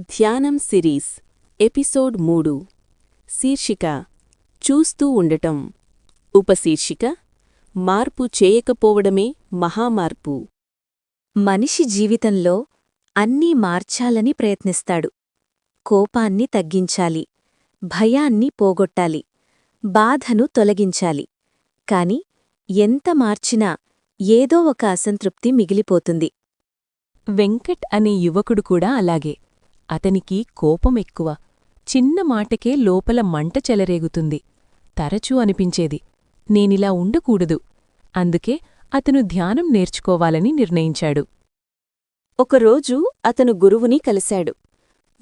ధ్యానం series episode మూడు. శీర్షిక చూస్తూ ఉండటం. ఉపశీర్షిక మార్పు చేయకపోవడమే మహామార్పు. మనిషి జీవితంలో అన్నీ మార్చాలని ప్రయత్నిస్తాడు. కోపాన్ని తగ్గించాలి. భయాన్ని పోగొట్టాలి. బాధను తొలగించాలి. కాని ఎంత మార్చినా ఏదో ఒక అసంతృప్తి మిగిలిపోతుంది. వెంకట్ అనే యువకుడు కూడా అలాగే. అతనికి కోపం ఎక్కువ. చిన్న మాటకే లోపల మంట చెలరేగుతుంది. తరచూ అనిపించేది నేనిలా ఉండకూడదు అందుకే అతను ధ్యానం నేర్చుకోవాలని నిర్ణయించాడు. ఒకరోజు అతను గురువుని కలిశాడు.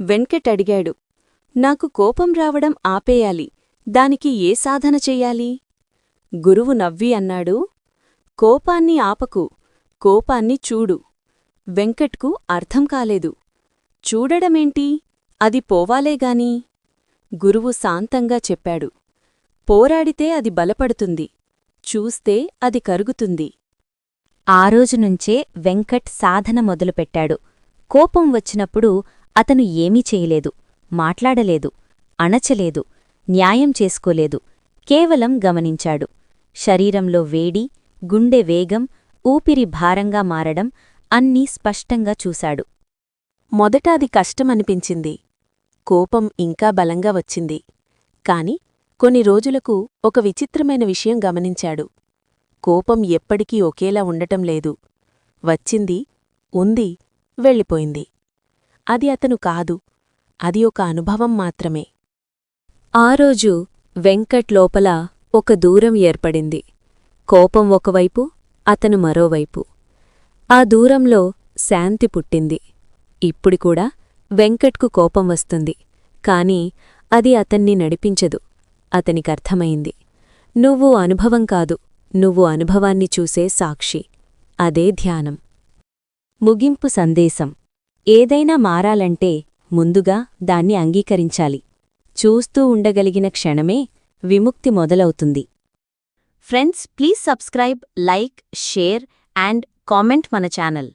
వెంకట్ అడిగాడు నాకు కోపం రావడం ఆపేయాలి. దానికి ఏ సాధన చెయ్యాలి గురువు నవ్వి అన్నాడు కోపాన్ని ఆపకు. కోపాన్ని చూడు. వెంకట్కు అర్థం కాలేదు. చూడడమేంటి? అది పోవాలేగాని గురువు శాంతంగా చెప్పాడు. పోరాడితే అది బలపడుతుంది. చూస్తే అది కరుగుతుంది. ఆ రోజునుంచే వెంకట్ సాధన మొదలుపెట్టాడు. కోపం వచ్చినప్పుడు అతను ఏమీ చేయలేదు. మాట్లాడలేదు. అణచలేదు. న్యాయం చేసుకోలేదు. కేవలం గమనించాడు. శరీరంలో వేడి గుండె వేగం ఊపిరి భారంగా మారడం అన్నీ స్పష్టంగా చూశాడు. మొదట అది కష్టమనిపించింది. కోపం ఇంకా బలంగా వచ్చింది. కాని కొన్ని రోజులకు ఒక విచిత్రమైన విషయం గమనించాడు. కోపం ఎప్పటికీ ఒకేలా ఉండటం లేదు. వచ్చింది ఉంది వెళ్ళిపోయింది. అది అతను కాదు అది ఒక అనుభవం మాత్రమే. ఆ రోజు వెంకట్ లోపల ఒక దూరం ఏర్పడింది. కోపం ఒకవైపు అతను మరోవైపు. ఆ దూరంలో శాంతి పుట్టింది. ఇప్పుడు కూడా వెంకట్కు కోపం వస్తుంది. కాని అది అతన్ని నడిపించదు. అతనికర్థమైంది నువ్వు అనుభవం కాదు. నువ్వు అనుభవాన్ని చూసే సాక్షి. అదే ధ్యానం. ముగింపు సందేశం. ఏదైనా మారాలంటే ముందుగా దాన్ని అంగీకరించాలి. చూస్తూ ఉండగలిగిన క్షణమే విముక్తి మొదలవుతుంది. Friends please subscribe like share and comment మన ఛానల్.